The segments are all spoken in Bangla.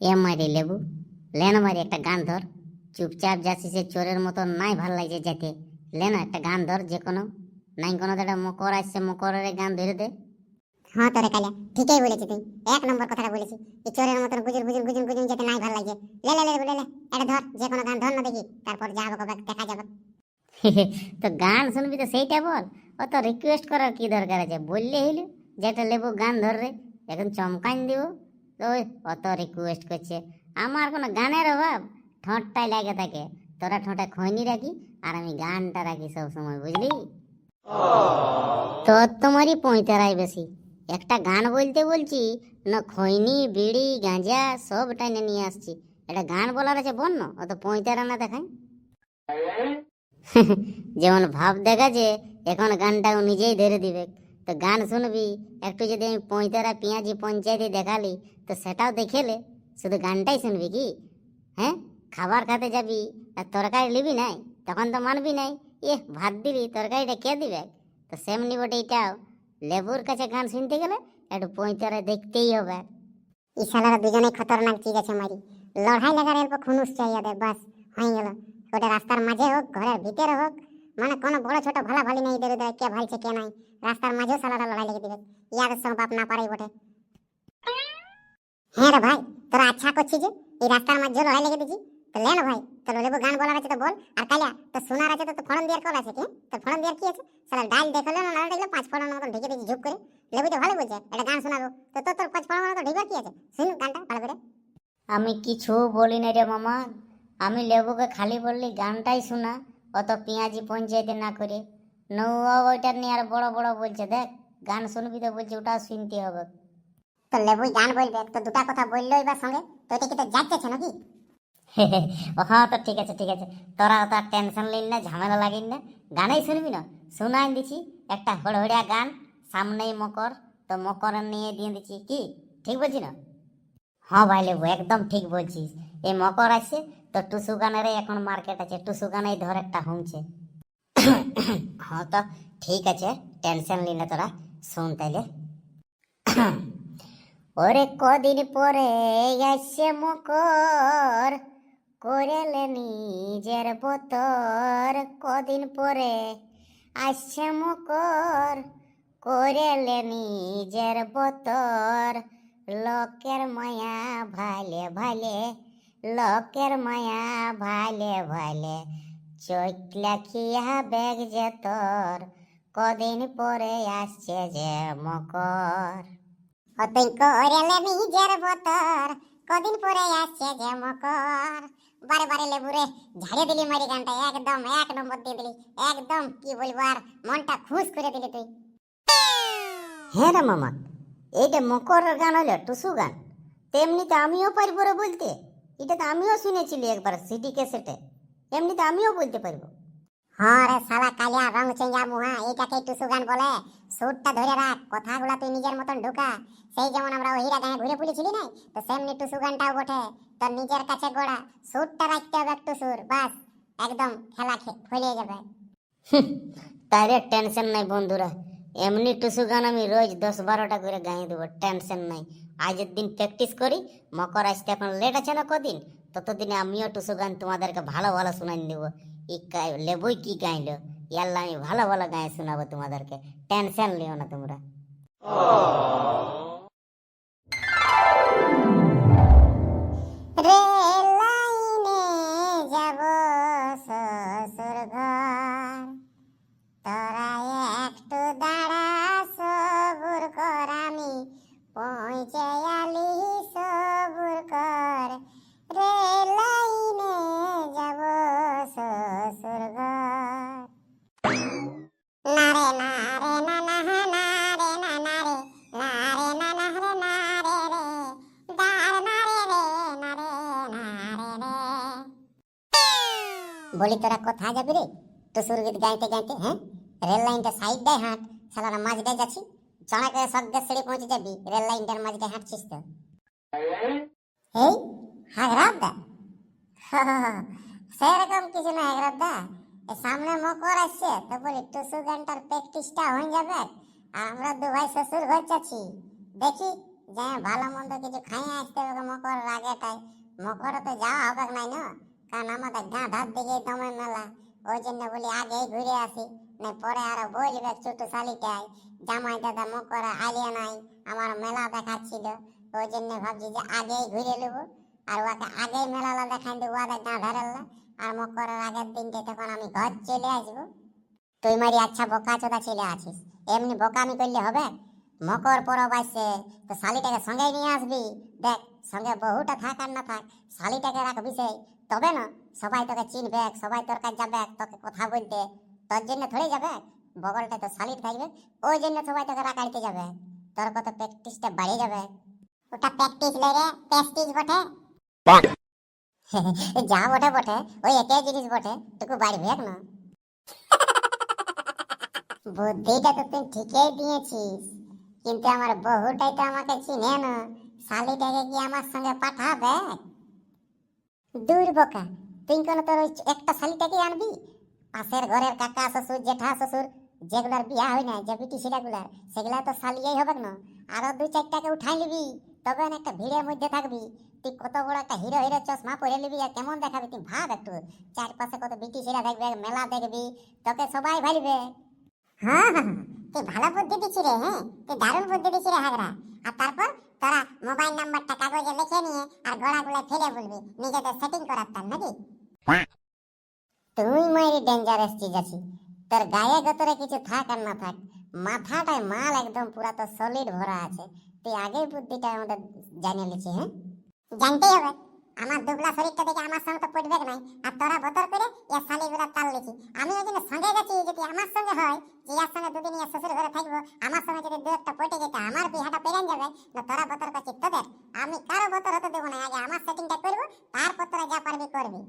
এ মারি লেবু লেন মারি একটা গান ধর চুপচাপ যাচ্ছিস সে চোরের মতো নাই ভালো লাগছে যেতে। লেন একটা গান ধর যে কোনো। নাই কোনো একটা মকর আসছে মকরের গান ধরে দে। হ্যাঁ তোরে কালিয়া ঠিকই বলেছি তুই। এক নম্বর কথাটা বলেছি এই চোরের মতন গুজুর গুজুর গুজুর গুজুর যেতে নাই ভালো লাগে লে লে লে লে লে এটা ধর যে কোনো গান ধর না দেখি তারপর যা হবে দেখা যাবে। তো গান শুনবি তো সেইটা বল। অত রিকোয়েস্ট করার কি দরকার আছে? বললে হইল যেটা লেবু গান ধর রে এখন চমকান দিব। তো ওই অত রিকোয়েস্ট করছে? আমার কোনো গানের অভাব? ঠোঁটটাই লাগে থাকে তোরা ঠোঁটে খৈনি রাখি আর আমি গানটা রাখি সব সময় বুঝলি? তোর তোমারই পঁয়তারাই বেশি। একটা গান বলতে বলছি না খৈনি, বিড়ি, গাঁজা সব টাইনে নিয়ে আসছি। একটা গান বলার আছে বল অত পঁয়তারা না দেখায়। যেমন ভাব দেখা যে এখন গানটা নিজেই ধরে দিবে। তো গান শুনবি, একটু যদি আমি পঁয়তারা পেঁয়াজি পঞ্চায়েতে দেখালি, তো সেটাও দেখেলে, শুধু গানটাই শুনবি কি? হ্যাঁ? খাবার খেতে যাবি আর তরকারি নিবি নাই? তখন তো মানবি নাই। এ ভাত দিলি, তরকারিটা কে দিবে? তো সেমনি বটে এটাও। লেবুর কাছে গান শুনতে গেলে একটু পঁয়তারা দেখতেই হবে। এই শালারা দুজনেই খতরনাক, ঠিক আছে মারি? লড়াই লাগার অল্প খুনুস চাই ওদের বাস, হয়ে গেল। ওটা রাস্তার মাঝে হোক, ঘরের ভিতরে হোক মানে কোনো বড় ছোট ভালা ভালি নেই এদের কে ভালছে, কে নাই। রাস্তার মাঝেও শালারা লড়াই লেগে দিবে। ইয়াদের সঙ্গে বাপ না পারাই বটে। হ্যাঁ রে ভাই, তোরা আচ্ছা করছিস যে, এই রাস্তার মাঝে লড়াই লেগে দিছি তো লে না ভাই, তোর লেবু গান বলার আছে তো বল। আর কালিয়া তো শোনার আছে তো তো ফড়ন দেওয়ার কল আছে কি? তো ফড়ন দেওয়ার কি আছে? শালা ডাল দেখলে না না দেখলে পাঁচ ফড়ন মতন ঢেকে দিয়েছি, ঝুপ করে। লেবু তো ভালো বলছে একটা গান শোনাবো। তো তোর তোর পাঁচ ফড়ন মতো ঢেকে কি আছে? শুন গানটা ভালো করে। আমি কিছু বলি না রে মামা। আমি লেবুকে খালি বললি গানটাই শোনা, অত পেঁয়াজি পঞ্চায়েতে না করে। নৌয়া ওইটা নিয়ে আর বড় বড় বলছে দেখ গান শুনবি তো বলছে ওটা শুনতে হবে। তো লেবুই গান বলবে তো দুটা কথা বলল এবার সঙ্গে তো এটা কি তো যাচ্ছে নাকি? হ্যাঁ তো ঠিক আছে ঠিক আছে। তোরা অত টেনশন লিন না ঝামেলা লাগিন না। গানেই শুনবি না? শোনাই দিছি একটা হড়হড়িয়া গান সামনেই মকর তো মকর নিয়ে দিয়ে দিচ্ছি কি? ঠিক বলছি না? হ্যাঁ ভাই লেবু একদম ঠিক বলছিস। এই মকর আছে তো টুসু গানেরই এখন মার্কেট আছে টুসু গানেই ধর একটা হুমছে হ্যাঁ তো ঠিক আছে টেনশন নিলে তোরা, শুন তাইলে। ওরে কদিন পরে আসছে মকর করেলে নিজের বতর। কদিন পরে আসছে মকর করেলে নিজের বতর। লোকের মায়া ভালে ভালে লোকের মায়া ভালে ভালে চোখ লাখিয়া ব্যাগ যে তোর, কদিন পরে আসছে যে মকর। অতই করেলে নিজের বতর, কদিন পরে আসছে যে মকর। বারে বারে লেবু রে ঝাড়িয়ে দিলি মারি গানটা, একদম এক নম্বর দিয়ে দিলি। একদম কি বলব আর, মনটা খুশ করে দিলি তুই। হ্যাঁ রে মামা এইটা মকরের গান হলো টুসু গান, তেমনিতে আমিও পারব বলতে। এটা তো আমিও শুনেছিলি একবার সিটি ক্যাসেটে। এমনিতে আমিও বলতে পারব। হ্যাঁ রে শালা, কালিয়া রং চেঞ্জা মুহা, এইটাকে টুসু গান বলে। সুরটা ধরে রাখ, কথাগুলা তুই নিজের মতন ঢুকা। সেই যেমন আমরা ওহিরা গায়ে ঘুরে পুলিছিলি নাই তো সেমনি টুসু গানটাও বটে। তোর নিজের কাছে গোড়া, সুরটা রাখতে হবে একটু সুর, বাস। একদম খেলা ফলিয়ে যাবে। তাইলে টেনশন নাই বন্ধুরা। এমনি টুসু গান আমি রোজ দশ বারোটা করে গাইয়ে দেবো, টেনশন নাই। আজের দিন প্র্যাকটিস করি, মকর আসতে এখন লেট আছে না কদিন? ততদিনে আমিও টুসু গান তোমাদেরকে ভালো ভালো শোনাই দেবো। ই লেবুই কি গাইলো? ইয়াল্লা আমি ভালো ভালো গায়ে শোনাবো তোমাদেরকে। টেনশন লিও না তোমরা। রেল লাইনে বলি তোরা কোথায় যাবি রে? তো সুরগীত গাইতে গাইতে হ্যাঁ? রেল লাইনটা সাইড দেয় হাঁট সালারা মাঝ দিয়ে যাচ্ছি। চড়া করে সদ্যের সিঁড়ি পৌঁছে যাবি, রেল লাইনটার মাঝ দিয়ে হাঁটছিস তো। এই হাগরাব দা সেরকম কিছু না হাগরাব দা এ সামনে মকর আসছে, তো বলি টুসু গানটার প্র্যাকটিসটা হয়ে যাবে। আর আমরা দু ভাই শ্বশুর ঘর যাচ্ছি। দেখি যে ভালো মন্দ কিছু খাইয়ে আসতে হবে মকর আগেটাই মকরে তো যাওয়া হবে নাই না। কারণ আমাদের গা ধার দিকে দমে মেলা। ওই জন্য বলি আগেই ঘুরে আসি না পরে আরও বলবে ছোট শালিটাই জামাই দাদা মকরে আলিয়া নাই, আমার মেলা দেখাচ্ছিল। ওই জন্য ভাবছি যে আগেই ঘুরে নেব আর ওকে আগেই মেলালা দেখাই দেবো গা ধারেলা আর মকরের আগের দিনটা তখন আমি ঘর চলে আসব। তুই মারি আচ্ছা বোকা চোদা ছেলে আছিস, এমনি বোকামি করলে হবে? মকর পরব আসছে, তো শালিটাকে সঙ্গে নিয়ে আসবি? দেখ, সঙ্গে বহুটা থাক আর না থাক, শালিটাকে রাখবি সেই। তবে না সবাই তোকে চিনবে সবাই তোর কাছে যাবে তোকে কথা বলতে। তোর জন্য থরে যাবে বগলটা তো শালিট থাকবে ওই জন্য সবাই তোকে রাখাইতে যাবে। তোর কত প্র্যাকটিসটা বাড়িয়ে যাবে। ওটা প্র্যাকটিস লেগে প্র্যাকটিস বটে। যা বটে বটে ওই একই জিনিস বটে টুকু বাড়বে না। বুদ্ধিটা তো তুই ঠিকই দিয়েছিস কিন্তু আমার বহুটাই তো আমাকে চিনে না। শালিটাকে কি আমার সঙ্গে পাঠাবে? দূর বোকা তুই কোন তোর ওই একটা শালিটাকে আনবি? পাশের ঘরের কাকা শ্বশুর, জেঠা শ্বশুর, যেগুলার বিয়া হয় না যে বিটি সেটাগুলার সেগুলা তো শালিয়াই হবে না। আরও দুই চারটাকে উঠাই নিবি, তবে একটা ভিড়ের মধ্যে থাকবি। তুই কত বড় একটা হিরো হিরো চশমা পরে নিবি আর কেমন দেখাবি তুই ভাব একটু। চারপাশে কত বিটি সেরা দেখবে, মেলা দেখবি, তোকে সবাই ভাববে হ্যাঁ হ্যাঁ তুই ভালো বুদ্ধি দিচ্ছি রে হ্যাঁ তুই দারুণ বুদ্ধি দিচ্ছি রে হাগরা। আর তারপর? তোরা মোবাইল নাম্বারটা কাগজে লিখে নিয়ে আর গড়াগুলো ফেলে বলবি নিজেদের সেটিং করার তার নাকি তুই মাইরি ডেঞ্জারাস চিজ আছি। তোর গায়ে গতরে কিছু থাক আর না থাক মাথাটায় মাল একদম পুরা তো সলিড ভরা আছে। তুই আগেই বুদ্ধিটা আমাদের জানিয়ে লিছি হ্যাঁ? জানতেই হবে। আমার দুবলা শরীরটা দেখে আমার সঙ্গে তো পড়বে নাই। আর তোরা বতর করে ইয়া শালিগুলা তাল লিখি। আমি ওই জন্য সঙ্গে গেছি যদি আমার সঙ্গে হয় যে ইয়ার সঙ্গে দুদিন ইয়া শ্বশুর ঘরে থাকব আমার সঙ্গে যদি দু একটা পটে যেতে আমার বিহাটা পেরেন যাবে না, তোরা বতর করছিস তোদের আমি কারও বতর হতে দেবো না, আগে আমার সেটিংটা করব, তারপর তোরা যা পারবি করবি।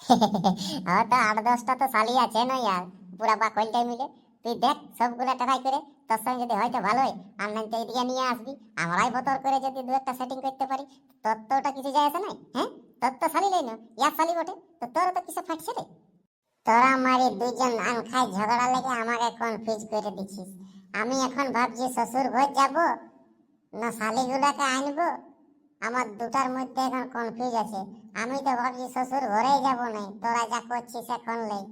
ও তো আট দশটা তো শালি আছে না ইয়ার, পুরা বা কলটাই মিলে। তুই দেখ সবগুলা ট্রাই করে, তোর সঙ্গে যদি হয়তো ভালোই নাই তো এদিকে নিয়ে আসবি। আমরাই বতর করে যদি দু একটা সেটিং করতে পারি, তোর তো ওটা কিছু যায় আসে নাই হ্যাঁ? তোর তো শালি লই ইয়ার শালি বটে, তো তোর তো কিছু ফাটছে রে। তোরা মারি দুজন আন খাই ঝগড়া লেগে আমাকে কনফিউজ করে দিছিস। আমি এখন ভাবছি শ্বশুর ঘর যাব না শালিগুলাকে আনব? আমার দুটার মধ্যে এখন কনফিউজ আছে। আমি তো ভাবছি শ্বশুর ঘরেই যাব নাই, তোরা যা করছিস এখন লেই।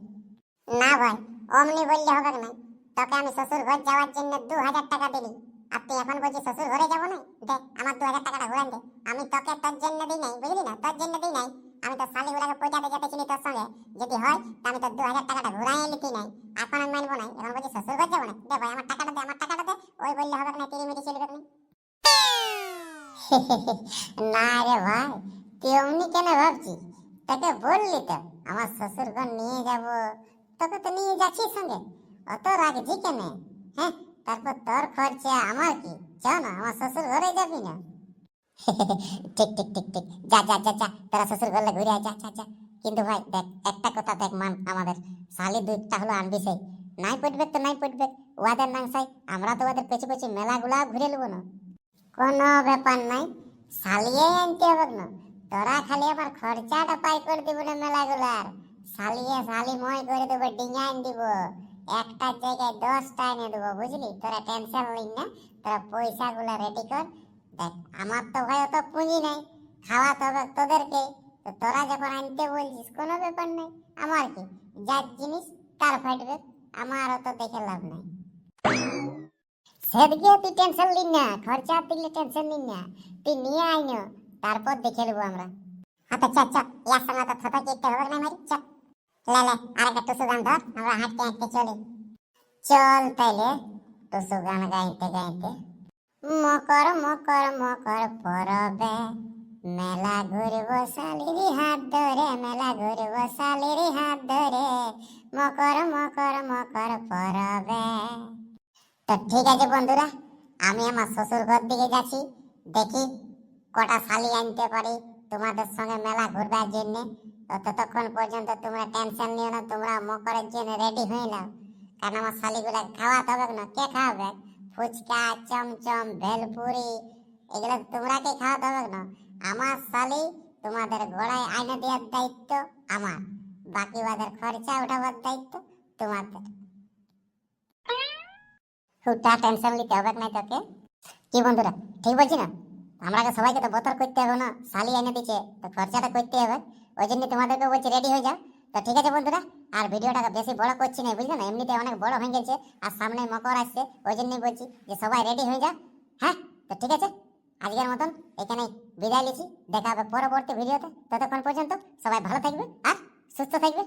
না ভাই, অমনি বললে হবে না। তোকে আমি শ্বশুর ঘর যাওয়ার জন্য দু হাজার টাকা দিলি। আর তুই এখন বলছিস শ্বশুর ঘরে যাব না দেখ, আমার দু হাজার টাকাটা ঘুরান দে। আমি তোকে তোর জন্য দিই নাই, বুঝলি না? তোর জন্য দিই নাই। আমি তো শালিগুলাকে পয়সা দিয়ে যেতে চিনি তোর সঙ্গে। যদি হয়, তা আমি তোর দু হাজার টাকাটা ঘুরাই নিতি নাই। এখন আমি মানবো না এখন বলছি শ্বশুর ঘর যাব না দে ভাই, আমার টাকাটা দে, আমার টাকাটা দে। ওই বললে হবে না তিরি মিটি চলবে না। না রে ভাই তুই অমনি কেন ভাবছিস তোকে বললি তো, আমার শ্বশুর ঘর নিয়ে যাব। তোকে তো নিয়ে যাচ্ছি সঙ্গে। অত রাখছি কেন? হ্যাঁ তারপর তোর খরচা আমার কি? চ না আমার শ্বশুর ঘরে যাবি না। ঠিক ঠিক ঠিক ঠিক। যা যা যা যা, তোরা শ্বশুর ঘরে ঘুরে যা যা যা। কিন্তু ভাই, দেখ, একটা কথা দেখ, মান, আমাদের। শালি দুধটা হলো আনবি সেই নাই পটবে তো নাই পটবে ওদের নাংসাই আমরা তো ওদের পেছু পেছু মেলাগুলা ঘুরে নেব না। কোনো ব্যাপার নাই। শালিয়ে আনতে হবে না তোরা খালি আমার খরচাটা পাই করে দিব না মেলাগুলার শালিয়ে শালি মই করে দেবো ডিঙাইন দিব। একটা জায়গায় দশটা এনে দেবো, বুঝলি? তোরা টেনশন নিস না, তোরা পয়সাগুলো রেডি কর। দেখ, আমার তো ভাই অত পুঁজি নাই, খাওয়াতে হবে তোদেরকে। তো তোরা যখন আনতে বলছিস, কোনো ব্যাপার নেই। আমার কি? যার জিনিস, তার ফাটবে আমার অত দেখে লাভ নাই। সেদিকে তুই টেনশন নিন না, খরচা দিলে টেনশন নিন না। তুই নিয়ে আই না, তারপর দেখে নেব আমরা। হাতে চা চা ইয়ার সঙ্গে তো থতা কেটে হবে না মারি? চা। লে লে, আরেকটা টুসু গান ধর, আমরা হাঁটতে হাঁটতে চলি। চল তাইলে, টুসু গান গাইতে গাইতে। মকর মকর মকর পরবে, মেলা ঘুরবো শালিরি হাত ধরে, মেলা ঘুরবো শালিরি হাত ধরে। মকর মকর মকর পরবে। তো ঠিক আছে বন্ধুরা, আমি আমার শ্বশুর ঘর দিকে যাচ্ছি। দেখি কটা শালি আনতে পারি। তোমাদের সঙ্গে মেলা ঘুরবার জন্য। ততক্ষণ পর্যন্ত তোমরা টেনশন নিও না, তোমরা মকরের জন্য রেডি হয়ে নাও। কারণ আমার শালিগুলা খাওয়াতে হবে না কে খাওয়াবে? ফুচকা, চমচম, ভেলপুরি, এগুলো তোমরা কে খাওয়াতে হবে না আমার শালি তোমাদের গোড়ায় আইনে দেওয়ার দায়িত্ব আমার। বাকি ওদের খরচা উঠাবার দায়িত্ব তোমাদের। হুটা টেনশন নিতে হবে না তোকে। কি বন্ধুরা, ঠিক বলছি না? আমরাকে সবাইকে তো বোতল করতে হবে না, শালি এনে দিচ্ছে তো খরচাটা করতে হবে। ওই জন্য তোমাদেরকে বলছি রেডি হয়ে যাও তো ঠিক আছে বন্ধুরা, আর ভিডিওটাকে বেশি বড় করছি না, বুঝলে না? এমনিতে অনেক বড় হয়ে গেছে, আর সামনে মকর আসছে, ওই জন্যই বলছি যে সবাই রেডি হয়ে যা। হ্যাঁ? তো ঠিক আছে? আজকের মতন এখানেই বিদায় নিচ্ছি। দেখা হবে পরবর্তী ভিডিওতে। ততক্ষণ পর্যন্ত সবাই ভালো থাকবে আর সুস্থ থাকবে।